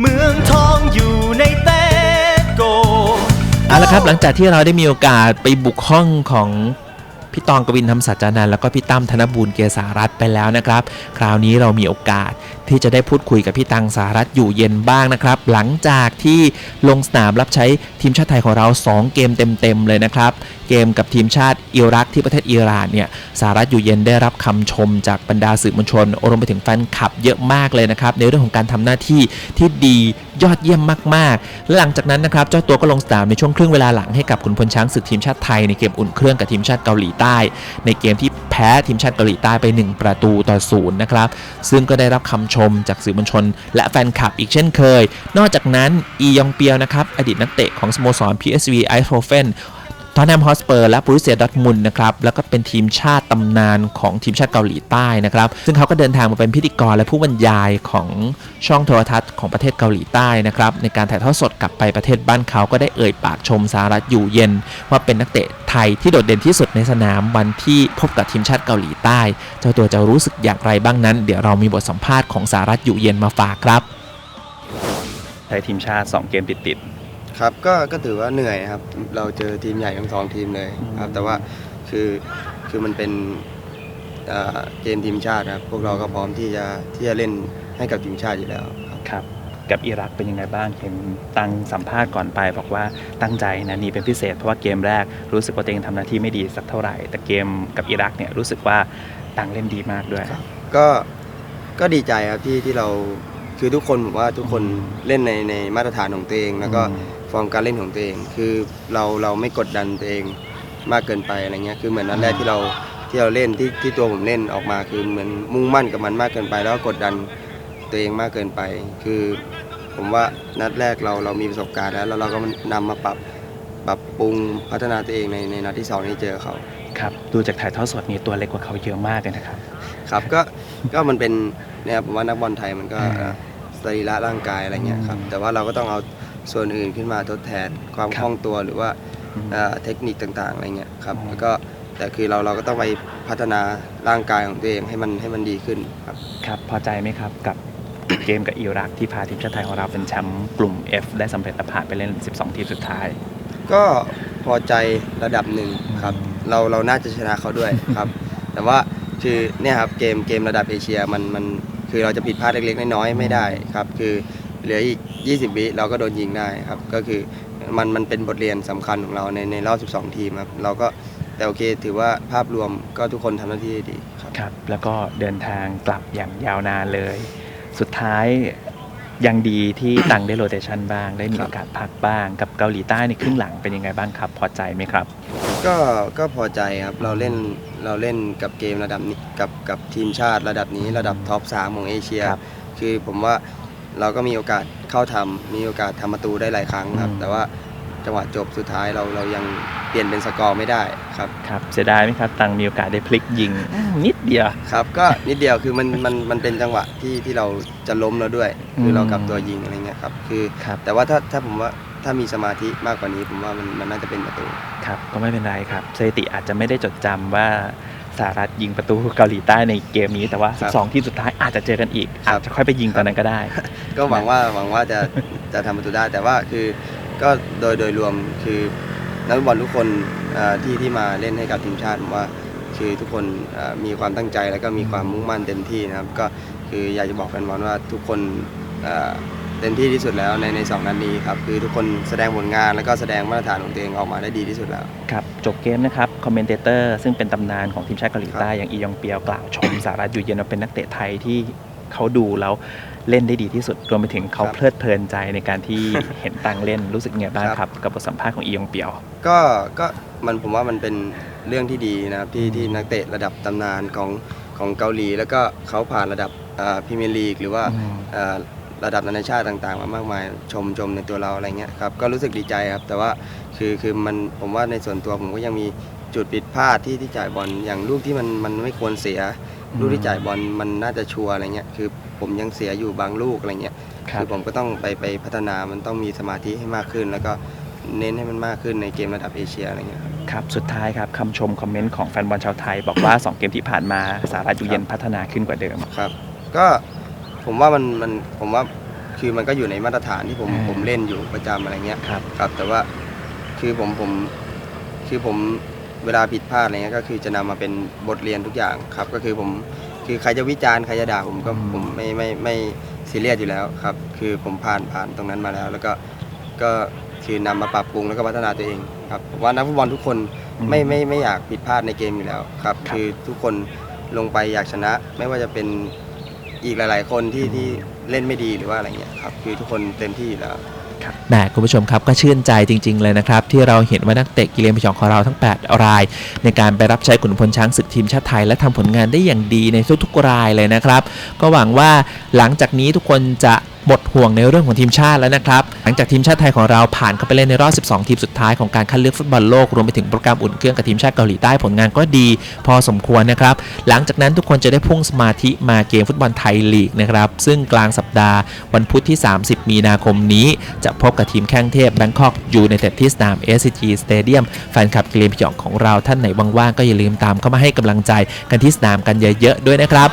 เมืองทองอยู่ในเตโกเอาละครับหลังจากที่เราได้มีโอกาสไปบุกห้องของ พี่ตองกวินธรรมสัจจานันแล้วก็พี่ตั้มธนบูรณ์เกษารัตไปแล้วนะครับ คราวนี้เรามีโอกาสที่จะได้พูดคุยกับพี่ตังสารัตอยู่เย็นบ้างนะครับ หลังจากที่ลงสนามรับใช้ทีมชาติไทยของเรา 2 เกมเต็มๆเลยนะครับ เกมกับทีมชาติอิรักที่ประเทศอิหร่านเนี่ยสารัตอยู่เย็นได้รับคำชมจากบรรดาสื่อมวลชนรวมไปถึงแฟนคลับเยอะมากเลยนะครับในเรื่องของการทำหน้าที่ที่ดียอดเยี่ยมมากๆ และหลังจากนั้นนะครับเจ้าตัวก็ลงสนามในช่วงครึ่งเวลาหลังให้กับขุนพลช้างศึกทีมชาติไทยในเกมอุ่นเครื่องกับทีมชาติเกาหลีใต้ในเกมที่แพ้ทีมชาติเกาหลีใต้ไป 1 ประตูต่อศูนย์นะครับ ซึ่งก็ได้รับคำชมจากสื่อมวลชน และแฟนคลับอีกเช่นเคย นอกจากนั้นอียองเปียวนะครับอดีตนักเตะของสโมสร PSV Eindhoven ทอนแฮมฮอสเปอร์และบรูเซียดอทมุนนะครับแล้วก็เป็นทีมชาติตำนานของทีมชาติเกาหลีใต้นะครับซึ่งเขาก็เดินทางมาเป็นพิธีกรและผู้บรรยายของช่องโทรทัศน์ของประเทศเกาหลีใต้นะครับในการถ่ายทอดสดกลับไปประเทศบ้านเขาก็ได้เอ่ยปากชมสารัตอยู่เย็น ว่าเป็นนักเตะไทยที่โดดเด่นที่สุดในสนามวันที่พบกับทีมชาติเกาหลีใต้ เจ้าตัวจะรู้สึกอย่างไรบ้างนั้น เดี๋ยวเรามีบทสัมภาษณ์ของสารัตอยู่เย็นมาฝากครับไทยทีมชาติ 2 เกมติด ครับก็ก็ถือว่าเหนื่อยครับ เราเจอทีมใหญ่ทั้งสองทีมเลยครับ แต่ว่าคือคือมันเป็นเอ่อเกมทีมชาติครับ พวกเราก็พร้อมที่จะที่จะเล่นให้กับทีมชาติอยู่แล้วครับๆครับกับอิรักเป็นยังไงบ้างเห็นตังสัมภาษณ์ก่อนไป บอกว่าตั้งใจนะหนี่เป็นพิเศษเพราะว่าเกมแรกรู้สึกว่าตัวเองทำหน้าที่ไม่ดีสักเท่าไหร่ แต่เกมกับอิรักเนี่ยรู้สึกว่าตังเล่นดีมากด้วย ก็ก็ดีใจครับที่ที่เรา คือทุกคนผมว่าทุกคนเล่นในในมาตรฐานของตัวเอง แล้วก็อืมฟอร์มการเล่นของตัวเอง คือเราเราไม่กดดันตัวเองมากเกินไปอะไรเงี้ยคือเหมือนนัดแรกที่เราที่เราเล่นที่ที่ตัวผมเล่นออกมา คือเหมือนมุ่งมั่นกับมันมากเกินไป แล้วก็กดดันตัวเองมากเกินไป คือผมว่านัดแรกเราเรามีประสบการณ์แล้วแล้วเราก็นำมาปรับปรับปรุงพัฒนาตัวเองในในนัดที่สองที่เจอเขาครับดูจากถ่ายทอดสดนี่ตัวเล็กกว่าเขาเยอะมากเลยนะครับ ครับก็ก็มันเป็นเนี่ยผมว่านักบอลไทยมันก็อ่าเอ่อ สรีระร่างกายอะไรเงี้ยครับอืมแต่ว่าเราก็ต้องเอาส่วนอื่นขึ้นมาทดแทนความครับคล่องตัวหรือว่าอืมเอ่อเทคนิคต่างๆอะไรเงี้ยครับอืมแล้วก็แต่คือเราเราก็ต้องไปพัฒนาร่างกายของตัวเองให้มันให้มันดีขึ้นครับครับพอใจไหมครับกับเกมกับอิรักที่พาทีมชาติไทยของเราเป็นแชมป์กลุ่ม F ได้สำเร็จและผ่านไปเล่น 12 ทีมสุดท้าย ก็พอใจระดับหนึ่งครับอืมเราเราน่าจะชนะเขาด้วยครับ แต่ว่าคือเนี่ยครับเกมเกมระดับเอเชียมันมัน คือเราจะผิดพลาดเล็กๆน้อยๆไม่ได้ครับคือเหลืออีก 20 วิเราก็โดนยิงได้ครับก็คือมันมันเป็นบทเรียนสำคัญของเราในในรอบ 12 ทีมครับเราก็แต่โอเคถือว่าภาพรวมก็ทุกคนทำหน้าที่ได้ดีครับครับ แล้วก็เดินทางกลับอย่างยาวนานเลย สุดท้ายยังดีที่ตังได้โรเตชันบ้าง ได้มีครับโอกาสพักบ้าง กับเกาหลีใต้ในครึ่งหลังเป็นยังไงบ้างครับ พอใจไหมครับ ก็ก็พอใจครับเราเล่นเราเล่นกับเกมระดับนี้กับกับทีมชาติระดับนี้ระดับท็อปสามของเอเชียครับคือผมว่าเราก็มีโอกาสเข้าทำมีโอกาสทำประตูได้หลายครั้งครับ อืม แต่ว่าจังหวะจบสุดท้ายเราเรายังเปลี่ยนเป็นสกอร์ไม่ได้ครับ ครับเสียดายไหมครับ ตังมีโอกาสได้พลิกยิงอืมนิดเดียว ครับก็นิดเดียวคือมันมันมันเป็นจังหวะที่ที่เราจะล้มแล้วด้วย คือเรากลับตัวยิงอะไรเงี้ยครับคือ ครับแต่ว่าถ้าถ้าผมว่า ถ้ามีสมาธิมากกว่านี้ ผมว่ามันมันน่าจะเป็นประตู ครับก็ไม่เป็นไรครับสถิติอาจจะไม่ได้จดจำว่าสหรัฐยิงประตูเกาหลีใต้ในเกมนี้แต่ว่าครับ12ที่สุดท้ายอาจจะเจอกันอีก ครับอาจจะค่อยไปยิงตอนนั้นก็ได้ ก็หวังว่าหวังว่าจะจะทำประตูได้ แต่ว่าคือก็โดยโดยรวมคือนักฟุตบอลทุกคนเอ่อที่ที่มาเล่นให้กับทีมชาติผมว่า คือทุกคนเอ่อมีความตั้งใจแล้วก็มีความมุ่งมั่นเต็มที่นะครับ ก็คืออยากจะบอกแฟนบอลว่าทุกคนเอ่อ เต็มที่ที่สุดแล้วในในสองนัดนี้ครับคือทุกคนแสดงผลงานแล้วก็แสดงมาตรฐานของตัวเองออกมาได้ดีที่สุดแล้ว ครับจบเกมนะครับคอมเมนเตเตอร์ซึ่งเป็นตำนานของทีมชาติเกาหลีใต้อย่างอียองเปียวกล่าวชมสารัตอยู่เย็นว่าเป็นนักเตะไทยที่เขาดูแล้วเล่นได้ดีที่สุดรวมไปถึงเขาครับเพลิดเพลินใจในการที่เห็นตังเล่นรู้สึกไงบ้างครับครับ กับบทสัมภาษณ์ของอียองเปียว ก็ก็มันผมว่ามันเป็นเรื่องที่ดีนะครับที่ที่นักเตะระดับตำนานของของเกาหลี แล้วก็เขาผ่านระดับพรีเมียร์ลีกหรือว่าอืมเอ่อ ระดับนานาชาติต่างๆ มามากมายชมชมในตัวเราอะไรเงี้ยครับก็รู้สึกดีใจครับ แต่ว่าคือคือมันผมว่าในส่วนตัวผมก็ยังมีจุดผิดพลาดที่ที่จ่ายบอลอย่างลูกที่มันมันไม่ควรเสียอืมลูกที่จ่ายบอลมันน่าจะชัวร์อะไรเงี้ยคือผมยังเสียอยู่บางลูกอะไรเงี้ยครับอผมก็ต้องไปไปพัฒนามันต้องมีสมาธิให้มากขึ้น แล้วก็เน้นให้มันมากขึ้นในเกมระดับเอเชียอะไรเงี้ยครับครับ สุดท้ายครับคำชมคอมเมนต์ของแฟนบอลชาวไทย บอกว่า 2 เกมที่ผ่านมาสารัตอยู่เย็นพัฒนาขึ้นกว่าเดิมครับ ก็ ผมว่ามันมันผมว่าคือมันก็อยู่ในมาตรฐานที่ผมอ่าผมเล่นอยู่ประจำอะไรเงี้ยครับ ครับ แต่ว่าคือผมผมคือผมเวลาผิดพลาดอะไรเงี้ยก็คือจะนำมาเป็นบทเรียนทุกอย่างครับ ก็คือผมคือใครจะวิจารณ์ใครจะด่าผมก็อืม ผมไม่ไม่ไม่ซีเรียสอยู่แล้วครับ คือผมผ่านผ่านตรงนั้นมาแล้ว แล้วก็ก็คือนำมาปรับปรุงแล้วก็พัฒนาตัวเองครับผมว่านักฟุตบอลทุกคน ไม่ไม่ไม่อยากผิดพลาดในเกมอยู่แล้วครับครับคือทุกคนลงไปอยากชนะ ไม่ว่าจะเป็น อีกหลาย ๆ คนที่ที่เล่นไม่ดีหรือว่าอะไรเงี้ยครับคือทุกคนเต็มที่แล้วแหมคุณผู้ชมครับก็ชื่นใจจริง ๆ เลยนะครับ ที่เราเห็นว่านักเตะกิเลนพยองของเราทั้ง 8 ราย ในการไปรับใช้ขุนพลช้างศึกทีมชาติไทย และทำผลงานได้อย่างดีในทุกๆรายเลยนะครับ ก็หวังว่าหลังจากนี้ทุกคนจะ หมดห่วงในเรื่องของทีมชาติแล้วนะครับ หลังจากทีมชาติไทยของเราผ่านเข้าไปเล่นในรอบ 12 ทีมสุดท้ายของการคัดเลือกฟุตบอลโลก รวมไปถึงโปรแกรมอุ่นเครื่องกับทีมชาติเกาหลีใต้ผลงานก็ดี พอสมควรนะครับ หลังจากนั้นทุกคนจะได้พุ่งสมาธิมาเกมฟุตบอลไทยลีกนะครับ ซึ่งกลางสัปดาห์วันพุธที่ 30 มีนาคมนี้ จะพบกับทีมแข้งเทพแบงคอกยูในเต็ดที่สนาม SCG Stadium แฟนคลับกิเลนพยองของเราท่านไหนว่างๆก็อย่าลืมตามเข้ามาให้กำลังใจกันที่สนามกันเยอะๆด้วยนะครับ